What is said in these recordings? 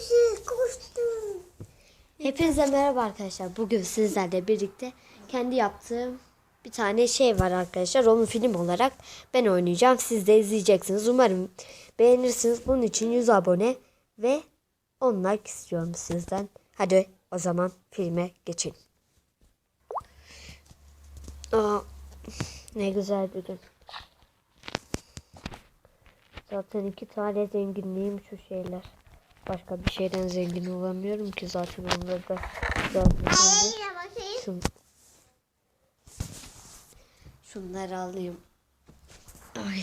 Koştu, koştu. Hepinize merhaba arkadaşlar. Bugün sizlerle birlikte kendi yaptığım bir tane şey var arkadaşlar. Onu film olarak ben oynayacağım. Siz de izleyeceksiniz. Umarım beğenirsiniz. Bunun için 100 abone ve 10 like istiyorum sizden. Hadi o zaman filme geçelim. Aa, ne güzel bir gün. Zaten iki tane zenginliğim şu şeyler. Başka bir şeyden zengin olamıyorum ki zaten onları da şun, şunları alayım. Ay.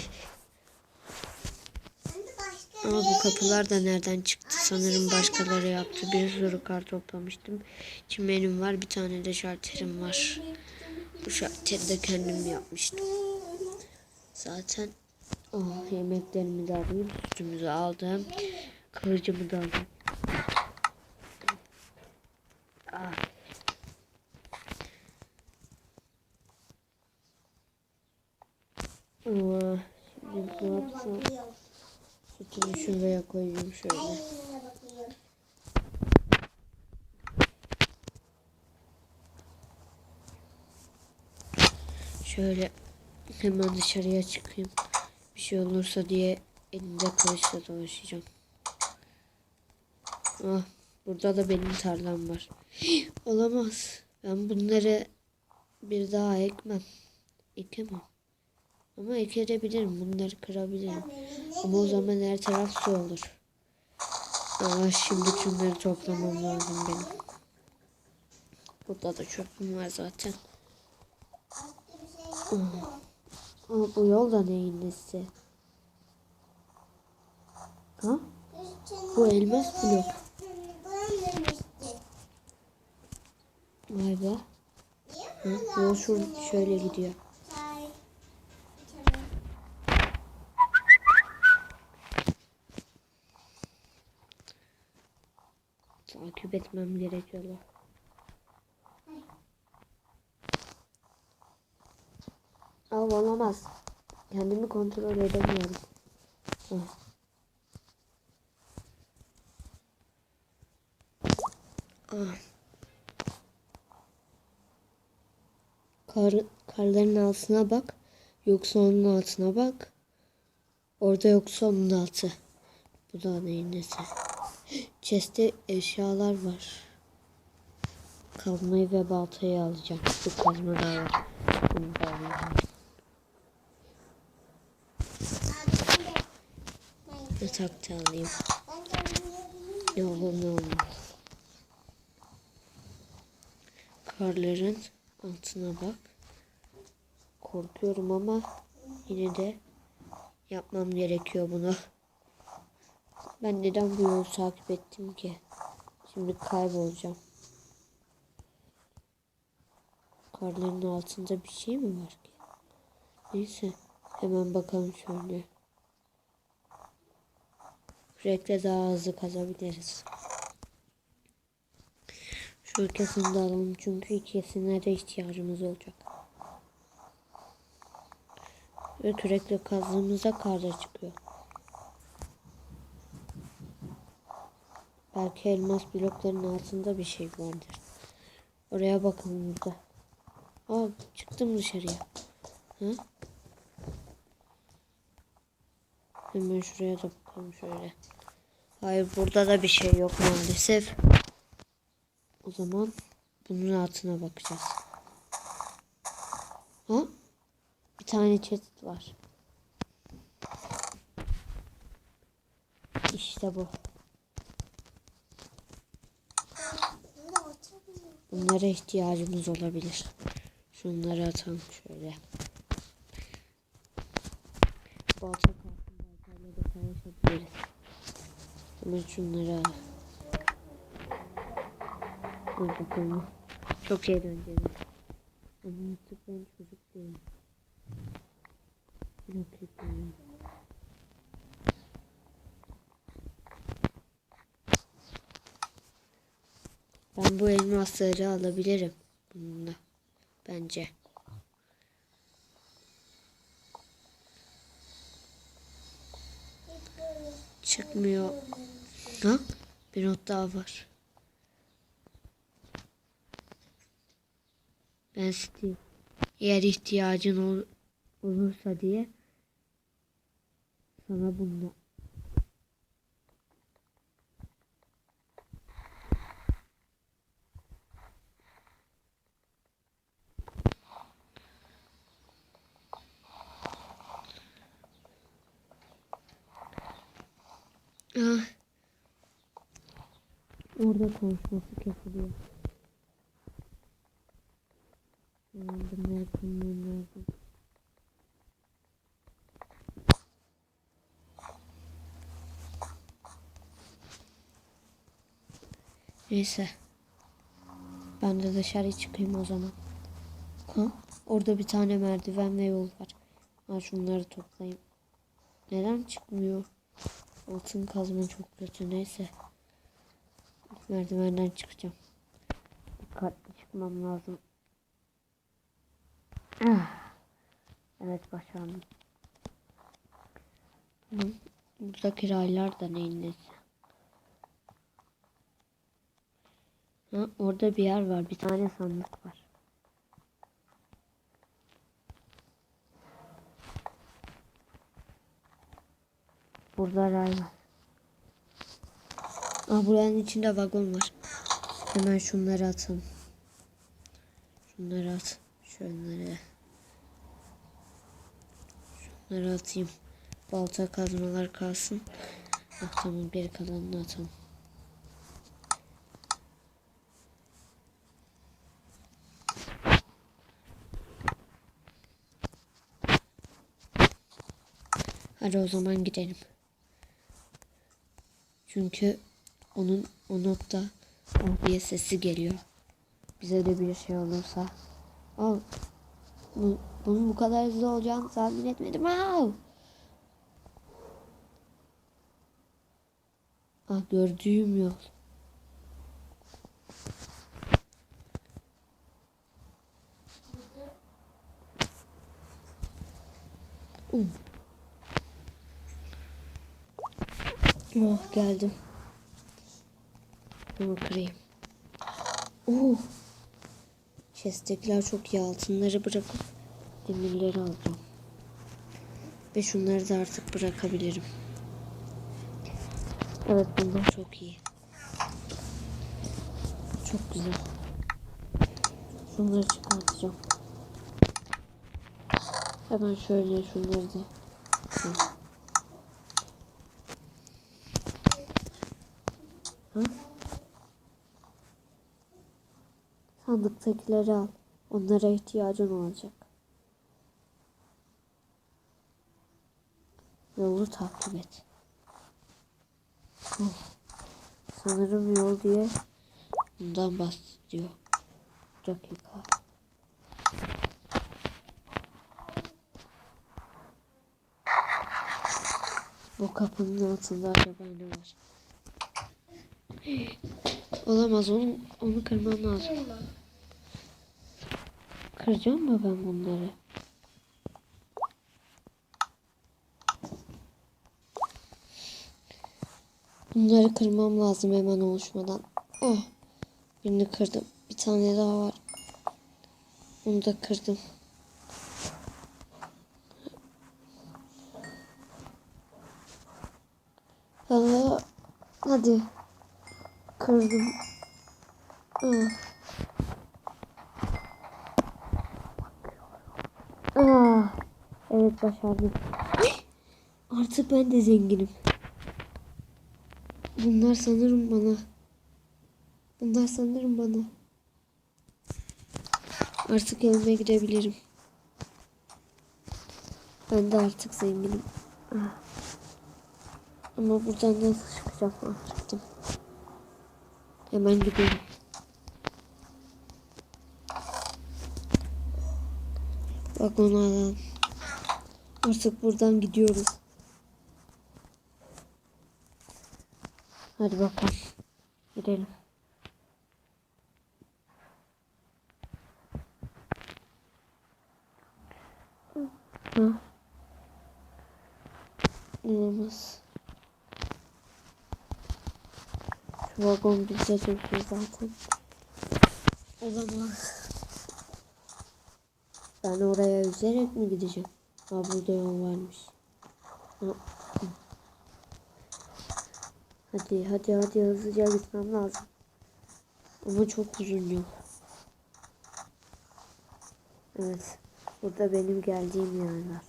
Ama bu kapılar da nereden çıktı? Sanırım başkaları yaptı. Bir sürü kar toplamıştım. Çimenim var. Bir tane de şalterim var. Bu şalteri de kendim yapmıştım. Zaten oh, yemeklerimi de alayım. Sütümü de aldım. Kılıcımı da alayım. Ah. Ama şimdi ne yapsam? Sütümü şuraya koyayım şöyle. Şöyle hemen dışarıya çıkayım. Bir şey olursa diye elimde kılıçla dolaşacağım. Ah, burada da benim tarlam var. Olamaz. Ben bunları bir daha ekmem. Ekemem. Ama ekebilirim. Bunları kırabilirim. Ama o zaman her taraf su olur. Ama şimdi şunları toplamam lazım benim. Burada da çöpüm var zaten. Aa, bu yol da neyin nesi? Ha? Bu elmas blok. Niye Ha? Yol şöyle gidiyor. Takip etmem gerekiyor. Aa, olamaz. Kendimi kontrol edemiyorum. Hah. Ah. Kar, karların altına bak. Yoksa onun altına bak. Orada yoksa onun altı. Bu da neyin nesi? Chest'te eşyalar var. Kazmayı ve baltayı alacağım. Bu kazma da var. Bunu da alacağım. Yatak da alayım. Yolun olmaz. Karların altına bak. Korkuyorum ama yine de yapmam gerekiyor bunu. Ben neden bu yolu takip ettim ki? Şimdi kaybolacağım. Karların altında bir şey mi var ki? Neyse hemen bakalım şöyle. Sürekli daha hızlı kazabiliriz. Şu ikisini de alalım çünkü ikisine de ihtiyacımız olacak. Ve kürekle kazdığımızda kar da çıkıyor. Belki elmas blokların altında bir şey vardır. Oraya bakalım burada. Aa çıktım dışarıya. Hı? Hemen şuraya da bakalım şöyle. Hayır burada da bir şey yok maalesef. O zaman bunun altına bakacağız. Ha? Tane çetit var. İşte bu. Bunlara ihtiyacımız olabilir. Şunları atalım şöyle. Balta baltayla da savaşabiliriz. Hemen şunları al. Dur bakalım. Çok eğlenceli. Ama artık ben çocuk değilim. Ben bu elmasları alabilirim bununla. Bence. Çıkmıyor. Ha? Bir not daha var. Ben Steve. Eğer ihtiyacın ol- olursa diye sana bunu Ah. Orada konuşması kesiliyor. Hmm, Bunları bulmam Neyse. Ben de dışarı çıkayım o zaman. Ha? Orada bir tane merdiven ve yol var. Ha şunları toplayayım. Neden çıkmıyor? Altın kazma çok kötü neyse. Merdivenden çıkacağım. Dikkatli çıkmam lazım. Ah. Evet başardım. Hı, Buradaki raylar da neyin nesi? Ha, orada bir yer var. Bir tane sandık var. Burada ray var. Aa, buranın içinde vagon var. Hemen şunları atalım. Şunları at. Şunları. Şunları atayım. Balta kazmalar kalsın. Ah, tamam geri kalanını atalım. Hadi o zaman gidelim. Çünkü onun o nokta oh sesi geliyor. Bize de bir şey olursa. Al. Bu, bunun bu kadar hızlı olacağını tahmin etmedim. Al. Ah gördüğüm yol. Um. Oh geldim. Bunu kırayım. Oh. Chest'tekiler çok iyi. Altınları bırakıp demirleri alacağım. Ve şunları da artık bırakabilirim. Evet bunlar çok iyi. Çok güzel. Şunları çıkartacağım. Hemen şöyle şunları da. Hı. Ha? Sandıktakileri al. Onlara ihtiyacın olacak. Yolu takip et. Sanırım yol diye bundan bahsediyor. Bir dakika. Bu kapının altında acaba ne var? Olamaz onu, onu kırmam lazım. Kıracağım mı ben bunları? Bunları kırmam lazım hemen oluşmadan. Oh, birini kırdım. Bir tane daha var. Onu da kırdım. Hadi. Kırdım. Aa. Aa, evet başardım. Artık ben de zenginim. Bunlar sanırım bana. Bunlar sanırım bana. Artık evime gidebilirim. Ben de artık zenginim. Ah. Ama buradan nasıl çıkacağım anlattım. Hemen gidelim. Vagonu alalım. Artık buradan gidiyoruz. Hadi bakalım. Gidelim. Ha. Olamaz. Şu vagon bize döküyor zaten. Olamaz. Ben oraya yüzerek mi gideceğim? Ha burada yol varmış. Ha. Hadi hadi hadi hızlıca gitmem lazım. Ama çok uzun yol. Evet. Burada benim geldiğim yer var.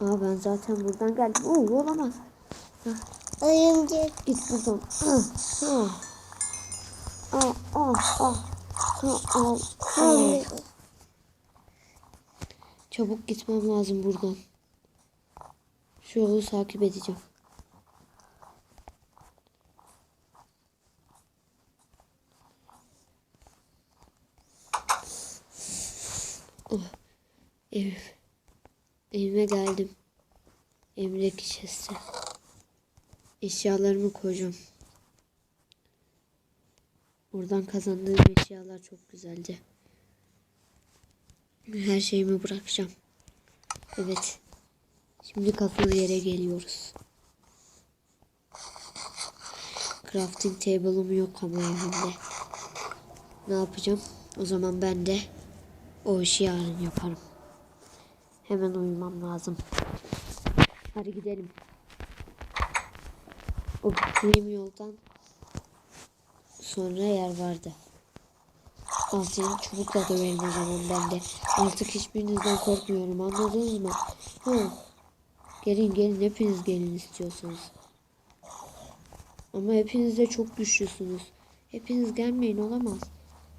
Aa ben zaten buradan geldim. Oo olamaz. Oyuncak. Git buradan. Ah, ah. Ah, ah, ah. Çabuk gitmem lazım buradan. Şu yolu takip edeceğim. Oh, ev. Evime geldim. Evimdeki chest'e. Eşyalarımı koyacağım. Oradan kazandığım eşyalar çok güzeldi. Her şeyimi bırakacağım. Evet. Şimdi kasıl yere geliyoruz. Crafting table'ım yok ama evimde. Ne yapacağım? O zaman ben de o işi yarın yaparım. Hemen uyumam lazım. Hadi gidelim. O gittiğim yoldan sonra yer vardı. Al seni çubukla döverim o zaman ben de. Artık hiçbirinizden korkmuyorum anladınız mı? Hı. Gelin gelin hepiniz gelin istiyorsunuz. Ama hepiniz de çok güçlüsünüz. Hepiniz gelmeyin olamaz.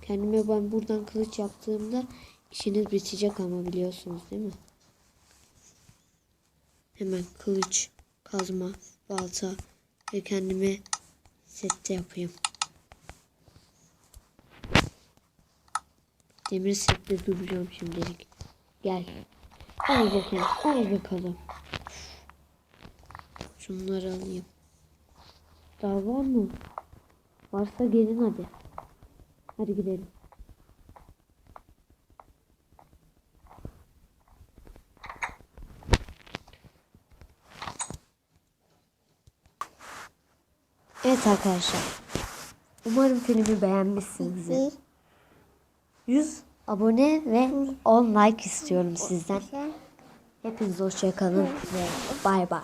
Kendime ben buradan kılıç yaptığımda işiniz bitecek ama biliyorsunuz değil mi? Hemen kılıç, kazma, balta ve kendime sette yapayım. Demir sette duracağım şimdilik. Gel. Al bakalım. Al bakalım. Şunları alayım. Daha var mı? Varsa gelin hadi. Hadi gidelim. Evet arkadaşlar. Umarım filmi beğenmişsinizdir. 100 abone ve 10 like istiyorum sizden. Hepiniz hoşça kalın ve bay bay.